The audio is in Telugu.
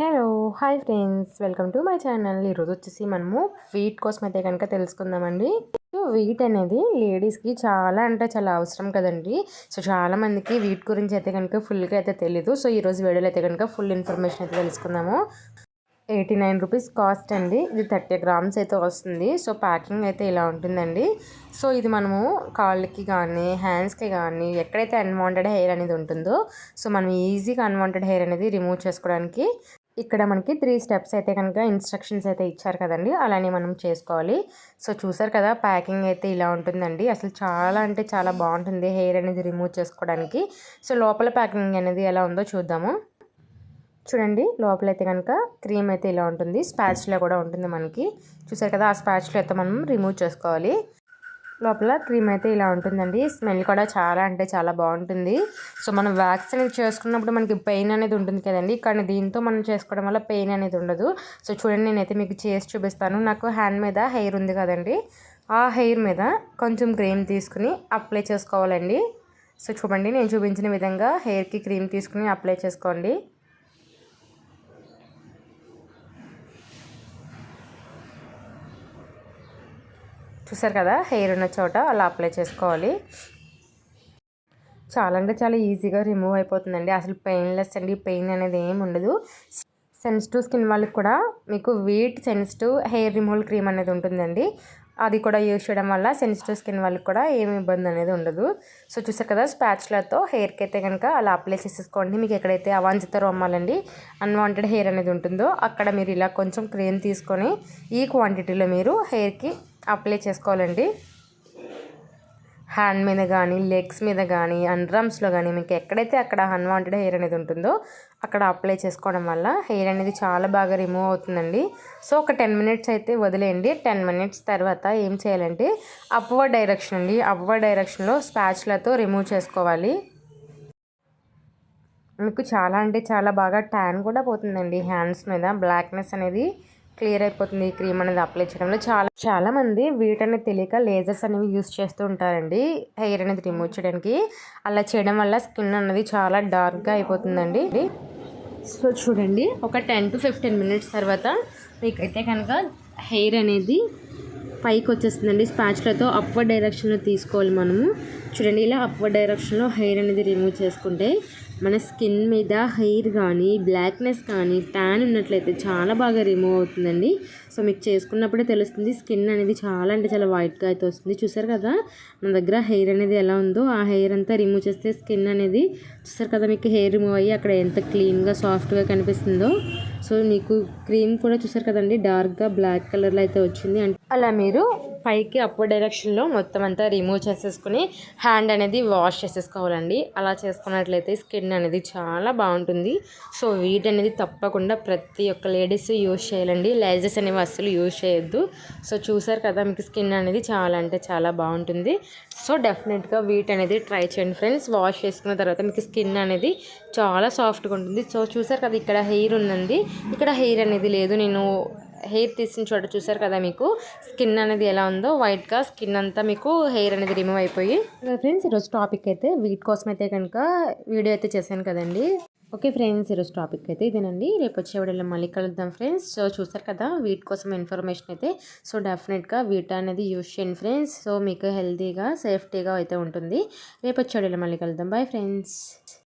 Hello hi friends. Welcome to my channel. ఈరోజు వచ్చేసి మనము వీట్ కోసం అయితే కనుక తెలుసుకుందామండి. సో వీట్ అనేది లేడీస్కి చాలా అంటే చాలా అవసరం కదండి. సో చాలా మందికి వీట్ గురించి అయితే కనుక ఫుల్గా అయితే తెలీదు. సో ఈరోజు వీడియోలో అయితే కనుక ఫుల్ ఇన్ఫర్మేషన్ అయితే తెలుసుకుందాము. ఎయిటీ నైన్ రూపీస్ కాస్ట్ అండి. ఇది థర్టీ గ్రామ్స్ అయితే వస్తుంది. సో ప్యాకింగ్ అయితే ఇలా ఉంటుందండి. సో ఇది మనము కాళ్ళకి కానీ హ్యాండ్స్కి కానీ ఎక్కడైతే అన్వాంటెడ్ హెయిర్ అనేది ఉంటుందో సో మనం ఈజీగా అన్వాంటెడ్ హెయిర్ అనేది రిమూవ్ చేసుకోవడానికి ఇక్కడ మనకి త్రీ స్టెప్స్ అయితే కనుక ఇన్స్ట్రక్షన్స్ అయితే ఇచ్చారు కదండి. అలానే మనం చేసుకోవాలి. సో చూసారు కదా ప్యాకింగ్ అయితే ఇలా ఉంటుందండి. అసలు చాలా అంటే చాలా బాగుంటుంది హెయిర్ అనేది రిమూవ్ చేసుకోవడానికి. సో లోపల ప్యాకింగ్ అనేది ఎలా ఉందో చూద్దాము. చూడండి లోపలైతే కనుక క్రీమ్ అయితే ఇలా ఉంటుంది. స్పాచ్లో కూడా ఉంటుంది మనకి. చూసారు కదా ఆ స్పాచ్లో అయితే మనం రిమూవ్ చేసుకోవాలి. లోపల క్రీమ్ అయితే ఇలా ఉంటుందండి. స్మెల్ కూడా చాలా అంటే చాలా బాగుంటుంది. సో మనం వ్యాక్సిన్ చేసుకున్నప్పుడు మనకి పెయిన్ అనేది ఉంటుంది కదండి. కానీ దీంతో మనం చేసుకోవడం వల్ల పెయిన్ అనేది ఉండదు. సో చూడండి నేనైతే మీకు చేసి చూపిస్తాను. నాకు హ్యాండ్ మీద హెయిర్ ఉంది కదండి. ఆ హెయిర్ మీద కొంచెం క్రీమ్ తీసుకుని అప్లై చేసుకోవాలండి. సో చూడండి నేను చూపించిన విధంగా హెయిర్కి క్రీమ్ తీసుకుని అప్లై చేసుకోండి. చూసారు కదా హెయిర్ ఉన్న చోట అలా అప్లై చేసుకోవాలి. చాలా అంటే చాలా ఈజీగా రిమూవ్ అయిపోతుందండి. అసలు పెయిన్లెస్ అండి పెయిన్ అనేది ఏమి ఉండదు. సెన్సిటివ్ స్కిన్ వాళ్ళకి కూడా మీకు Veet sensitive hair removal cream అనేది ఉంటుందండి. అది కూడా యూజ్ చేయడం వల్ల సెన్సిటివ్ స్కిన్ వాళ్ళకి కూడా ఏమి ఇబ్బంది అనేది ఉండదు. సో చూసారు కదా స్పాచ్లతో హెయిర్కి అయితే కనుక అలా అప్లై చేసేసుకోండి. మీకు ఎక్కడైతే అవాంఛిత రొమ్మాలండి అన్వాంటెడ్ హెయిర్ అనేది ఉంటుందో అక్కడ మీరు ఇలా కొంచెం క్రీమ్ తీసుకొని ఈ క్వాంటిటీలో మీరు హెయిర్కి అప్లై చేసుకోవాలండి. హ్యాండ్ మీద కానీ లెగ్స్ మీద కానీ అండ్రమ్స్లో కానీ మీకు ఎక్కడైతే అక్కడ అన్వాంటెడ్ హెయిర్ అనేది ఉంటుందో అక్కడ అప్లై చేసుకోవడం వల్ల హెయిర్ అనేది చాలా బాగా రిమూవ్ అవుతుందండి. సో ఒక టెన్ మినిట్స్ అయితే వదిలేయండి. టెన్ మినిట్స్ తర్వాత ఏం చేయాలంటే అప్వర్డ్ డైరెక్షన్ అండి. అప్వర్డ్ డైరెక్షన్లో స్పాచ్లతో రిమూవ్ చేసుకోవాలి. మీకు చాలా అంటే చాలా బాగా ట్యాన్ కూడా పోతుందండి హ్యాండ్స్ మీద. బ్లాక్నెస్ అనేది క్లియర్ అయిపోతుంది ఈ క్రీమ్ అనేది అప్లై చేయడంలో. చాలా చాలా మంది వీటనేది తెలియక లేజర్స్ అనేవి యూస్ చేస్తూ ఉంటారండి హెయిర్ అనేది రిమూవ్ చేయడానికి. అలా చేయడం వల్ల స్కిన్ అనేది చాలా డార్క్గా అయిపోతుందండి. సో చూడండి ఒక టెన్ టు ఫిఫ్టీన్ మినిట్స్ తర్వాత మీకైతే కనుక హెయిర్ అనేది పైకి వచ్చేస్తుందండి. స్పాచ్లతో అప్వర్డ్ డైరెక్షన్లో తీసుకోవాలి మనము. చూడండి ఇలా అప్వర్డ్ డైరెక్షన్లో హెయిర్ అనేది రిమూవ్ చేసుకుంటే మన స్కిన్ మీద హెయిర్ కానీ బ్లాక్నెస్ కానీ ట్యాన్ ఉన్నట్లయితే చాలా బాగా రిమూవ్ అవుతుందండి. సో మీకు చేసుకున్నప్పుడే తెలుస్తుంది స్కిన్ అనేది చాలా అంటే చాలా వైట్గా అయితే వస్తుంది. చూసారు కదా మన దగ్గర హెయిర్ అనేది ఎలా ఉందో ఆ హెయిర్ అంతా రిమూవ్ చేస్తే స్కిన్ అనేది చూసారు కదా మీకు హెయిర్ రిమూవ్ అయ్యి అక్కడ ఎంత క్లీన్గా సాఫ్ట్గా కనిపిస్తుందో. సో మీకు క్రీమ్ కూడా చూసారు కదండి డార్క్గా బ్లాక్ కలర్లో అయితే వచ్చింది. అంటే అలా మీరు పైకి అప్వర్డ్ డైరెక్షన్లో మొత్తం అంతా రిమూవ్ చేసేసుకుని హ్యాండ్ అనేది వాష్ చేసేసుకోవాలండి. అలా చేసుకున్నట్లయితే స్కిన్ అనేది చాలా బాగుంటుంది. సో వీట్ అనేది తప్పకుండా ప్రతి ఒక్క లేడీస్ యూజ్ చేయాలండి. లైజెస్ అనేవి అస్సలు యూజ్ చేయొద్దు. సో చూసారు కదా మీకు స్కిన్ అనేది చాలా అంటే చాలా బాగుంటుంది. సో డెఫినెట్గా వీట్ అనేది ట్రై చేయండి ఫ్రెండ్స్ వాష్ చేసుకున్న తర్వాత మీకు స్కిన్ అనేది చాలా సాఫ్ట్గా ఉంటుంది. సో చూసారు కదా ఇక్కడ హెయిర్ ఉందండి. ఇక్కడ హెయిర్ అనేది లేదు. నేను హెయిర్ తీసిన చోట చూసారు కదా మీకు? స్కిన్ అనేది ఎలా ఉందో వైట్గా స్కిన్ అంతా మీకు హెయిర్ అనేది రిమూవ్ అయిపోయి. ఫ్రెండ్స్ ఈరోజు టాపిక్ అయితే వీట్ కోసం అయితే కనుక వీడియో అయితే చేశాను కదండి. ఓకే ఫ్రెండ్స్ ఈరోజు టాపిక్ అయితే ఇదేనండి. రేపు వచ్చే వీడియోలో మళ్ళీ కలుద్దాం ఫ్రెండ్స్. సో చూసారు కదా వీట్ కోసం ఇన్ఫర్మేషన్ అయితే. సో డెఫినెట్గా వీట్ అనేది యూజ్ చేయండి ఫ్రెండ్స్. సో మీకు హెల్తీగా సేఫ్టీగా అయితే ఉంటుంది. రేపు వచ్చే వీడియోలో మళ్ళీ కలుద్దాం. Bye friends.